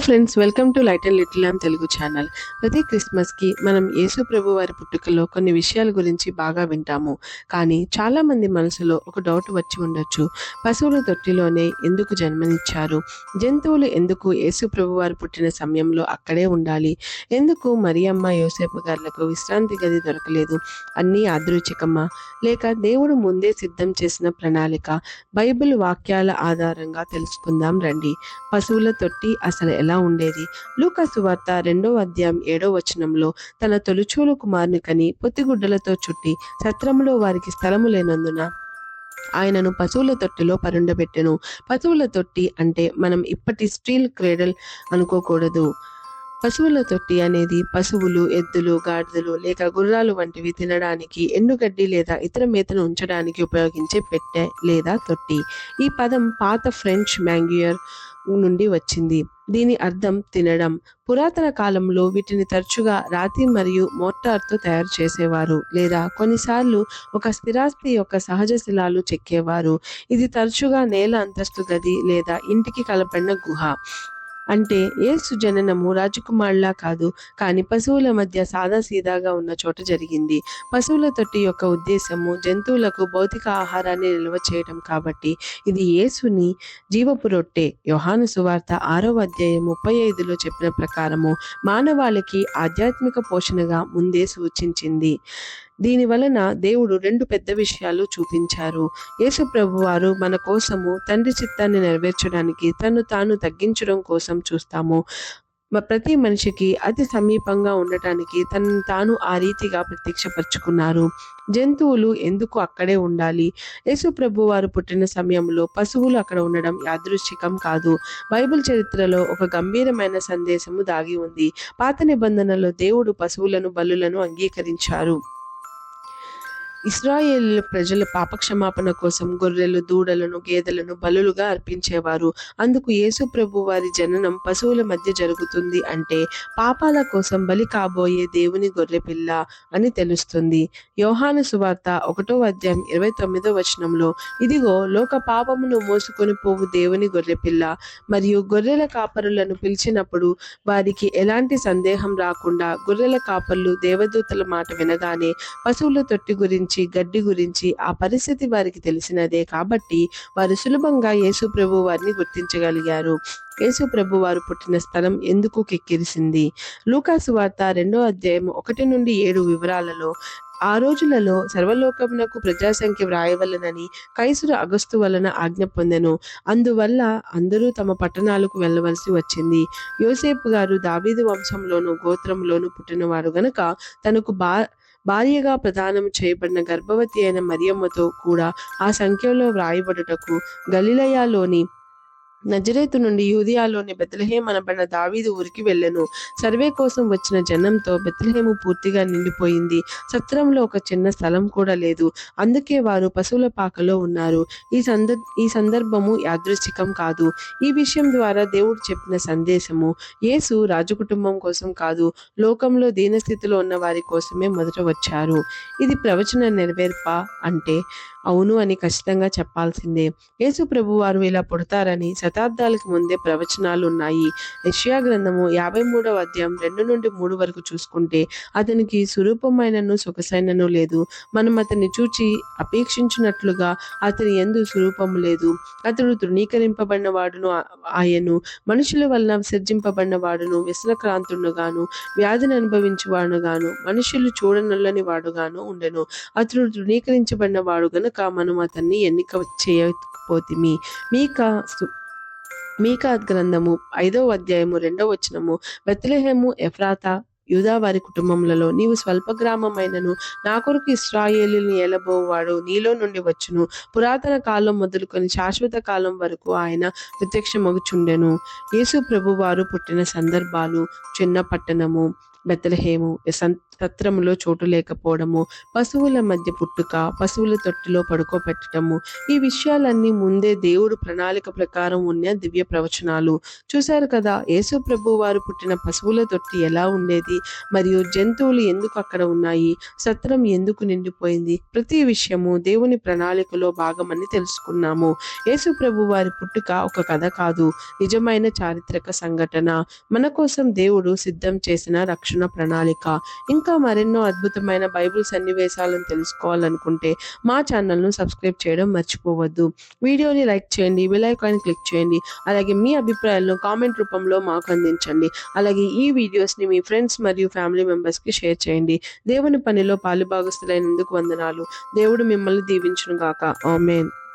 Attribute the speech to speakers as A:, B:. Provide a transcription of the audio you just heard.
A: Friends welcome to light and little lamb Telugu channel ప్రతి క్రిస్మస్కి మనం యేసు ప్రభు వారి పుట్టుకలో కొన్ని విషయాల గురించి బాగా వింటాము. కానీ చాలా మంది మనసులో ఒక డౌట్ వచ్చి ఉండొచ్చు. పశువుల తొట్టిలోనే ఎందుకు జన్మనిచ్చారు? జంతువులు ఎందుకు యేసు ప్రభు వారు పుట్టిన సమయంలో అక్కడే ఉండాలి? ఎందుకు మరియమ్మ యోసేపు గారులకు విశ్రాంతి గది దొరకలేదు? అన్నీ యాదృచ్ఛికమా? లేక దేవుడు ముందే సిద్ధం చేసిన ప్రణాళిక? బైబిల్ వాక్యాల ఆధారంగా తెలుసుకుందాం రండి. పశువుల తొట్టి అసలు ఎలా ఉండేది. లూకాసు వార్త రెండో అధ్యాయం ఏడో వచనంలో తన తొలిచూలు కుమారుని కని పొత్తిగుడ్డలతో చుట్టి సత్రములో వారికి స్థలము లేనందున ఆయనను పశువుల తొట్టిలో పరుండబెట్టెను. పశువుల తొట్టి అంటే మనం ఇప్పటి స్టీల్ క్రేడల్ అనుకోకూడదు. పశువుల తొట్టి అనేది పశువులు ఎద్దులు గాడిదలు లేక గుర్రాలు వంటివి తినడానికి ఎండుగడ్డి లేదా ఇతర మేతను ఉంచడానికి ఉపయోగించే పెట్టె లేదా తొట్టి. ఈ పదం పాత ఫ్రెంచ్ మ్యాంగ్యూయర్ నుండి వచ్చింది. దీని అర్థం తినడం. పురాతన కాలంలో వీటిని తరచుగా రాతి మరియు మోటార్తో తయారు చేసేవారు లేదా కొన్నిసార్లు ఒక స్థిరాస్తి యొక్క సహజ శిలాలు చెక్కేవారు. ఇది తరచుగా నేల అంతస్తు గది లేదా ఇంటికి కలపడిన గుహ. అంటే యేసు జననము రాజకుమారులా కాదు కానీ పశువుల మధ్య సాదాసీదాగా ఉన్న చోట జరిగింది. పశువుల తొట్టి యొక్క ఉద్దేశము జంతువులకు భౌతిక ఆహారాన్ని నిల్వ చేయడం కాబట్టి ఇది యేసుని జీవపు రొట్టె యోహాను సువార్త ఆరో అధ్యాయం ముప్పై ఐదులో చెప్పిన ప్రకారము మానవాళికి ఆధ్యాత్మిక పోషణగా ముందే సూచించింది. దీని వలన దేవుడు రెండు పెద్ద విషయాలు చూపించారు. యేసు ప్రభు వారు మన కోసము తండ్రి చిత్తాన్ని నెరవేర్చడానికి తను తాను తగ్గించడం కోసం చూస్తాము. ప్రతి మనిషికి అతి సమీపంగా ఉండటానికి తనను తాను ఆ రీతిగా ప్రత్యక్షపరుచుకున్నారు. జంతువులు ఎందుకు అక్కడే ఉండాలి? యేసు ప్రభు వారు పుట్టిన సమయంలో పశువులు అక్కడ ఉండడం యాదృశ్చికం కాదు. బైబిల్ చరిత్రలో ఒక గంభీరమైన సందేశము దాగి ఉంది. పాత నిబంధనలో దేవుడు పశువులను బలులను అంగీకరించారు. ఇస్రాయేల్ ప్రజల పాపక్షమాపణ కోసం గొర్రెలు దూడలను గేదెలను బలులుగా అర్పించేవారు. అందుకు యేసు ప్రభు వారి జననం పశువుల మధ్య జరుగుతుంది అంటే పాపాల కోసం బలి కాబోయే దేవుని గొర్రెపిల్ల అని తెలుస్తుంది. యోహాను సువార్త ఒకటో అధ్యాయం ఇరవై తొమ్మిదో వచనంలో ఇదిగో లోక పాపమును మోసుకొని పోవు దేవుని గొర్రెపిల్ల మరియు గొర్రెల కాపరులను పిలిచినప్పుడు వారికి ఎలాంటి సందేహం రాకుండా గొర్రెల కాపర్లు దేవదూతల మాట వినగానే పశువుల తొట్టి గురించి గడ్డి గురించి ఆ పరిస్థితి వారికి తెలిసినదే కాబట్టి వారు సులభంగా యేసు ప్రభు వారిని గుర్తించగలిగారు. యేసు ప్రభు వారు పుట్టిన స్థలం ఎందుకు కిక్కిరిసింది? లూకాసు వార్త రెండో అధ్యాయం ఒకటి నుండి ఏడు వివరాలలో ఆ రోజులలో సర్వలోకమునకు ప్రజాసంఖ్య వ్రాయవలనని కైసురు అగస్తు వలన ఆజ్ఞ పొందెను. అందువల్ల అందరూ తమ పట్టణాలకు వెళ్ళవలసి వచ్చింది. యోసేపు గారు దావీదు వంశంలోను గోత్రంలోను పుట్టినవారు గనుక తనకు బా భార్యగా ప్రదానం చేయబడిన గర్భవతి అయిన మరియమ్మతో కూడా ఆ సంఖ్యలో వ్రాయబడుటకు గలిలయాలోని నజరేతు నుండి యూదియాలోని బెత్లహేం అనబడిన దావీదు ఊరికి వెళ్ళెను. సర్వే కోసం వచ్చిన జనంతో బెత్లహేము పూర్తిగా నిండిపోయింది. సత్రంలో ఒక చిన్న స్థలం కూడా లేదు. అందుకే వారు పశువుల పాకలో ఉన్నారు. ఈ సందర్ ఈ సందర్భము యాదృశ్చికం కాదు. ఈ విషయం ద్వారా దేవుడు చెప్పిన సందేశము. యేసు రాజకుటుంబం కోసం కాదు లోకంలో దీనస్థితిలో ఉన్న వారి కోసమే మొదట వచ్చారు. ఇది ప్రవచన నెరవేర్ప అంటే అవును అని ఖచ్చితంగా చెప్పాల్సిందే. యేసు ప్రభు వారు ఇలా పుడతారని శతాబ్దాలకు ముందే ప్రవచనాలు ఉన్నాయి యెషయా గ్రంథము యాభై మూడవ అధ్యాయం రెండు నుండి మూడు వరకు చూసుకుంటే అతనికి స్వరూపమైనను సొగసైనను లేదు. మనం అతన్ని చూచి అపేక్షించినట్లుగా అతని ఎందు స్వరూపము లేదు. అతడు తృణీకరింపబడిన వాడును ఆయను. మనుషుల వలన విసర్జింపబడిన వాడును వ్యసనక్రాంతుడును గాను వ్యాధిని అనుభవించువాడును గాను మనుషులు చూడనల్లని వాడుగాను ఉండెను. అతడు తృణీకరించబడిన వాడు గనుక మనం అతన్ని ఎన్నిక చేయకపోతిమి. మీక సు- మీకా గ్రంథము ఐదవ అధ్యాయము రెండవ వచనము బెత్లెహేము ఎఫ్రాతా యూదా వారి కుటుంబములలో నీవు స్వల్ప గ్రామమైనను నా కొరకు ఇస్రాయేలుని ఏలబోవాడు నీలో నుండి వచ్చును. పురాతన కాలం మొదలుకొని శాశ్వత కాలం వరకు ఆయన ప్రత్యక్షమగుచుండెను. యేసు ప్రభు వారు పుట్టిన సందర్భాలు చిన్న పట్టణము బెత్తలహేము సత్రములో చోటు లేకపోవడము పశువుల మధ్య పుట్టుక పశువుల తొట్టిలో పడుకోబెట్టడము ఈ విషయాలన్నీ ముందే దేవుడు ప్రణాళిక ప్రకారం ఉన్న దివ్య ప్రవచనాలు. చూశారు కదా యేసు ప్రభు వారు పుట్టిన పశువుల తొట్టి ఎలా ఉండేది? మరియు జంతువులు ఎందుకు అక్కడ ఉన్నాయి? సత్రం ఎందుకు నిండిపోయింది? ప్రతి విషయము దేవుని ప్రణాళికలో భాగమని తెలుసుకున్నాము. యేసు ప్రభు వారి పుట్టుక ఒక కథ కాదు నిజమైన చారిత్రక సంఘటన. మన కోసం దేవుడు సిద్ధం చేసిన రక్షణ ప్రణాళిక. ఇంకా మరెన్నో అద్భుతమైన బైబుల్ సన్నివేశాలను తెలుసుకోవాలనుకుంటే మా ఛానల్ను సబ్స్క్రైబ్ చేయడం మర్చిపోవద్దు. వీడియోని లైక్ చేయండి బెల్ క్లిక్ చేయండి అలాగే మీ అభిప్రాయాలను కామెంట్ రూపంలో మాకు అందించండి. అలాగే ఈ వీడియోస్ని మీ ఫ్రెండ్స్ మరియు ఫ్యామిలీ మెంబర్స్కి షేర్ చేయండి. దేవుని పనిలో పాలుభాగస్తులైనందుకు వందనాలు. దేవుడు మిమ్మల్ని దీవించును గాక ఆమెన్.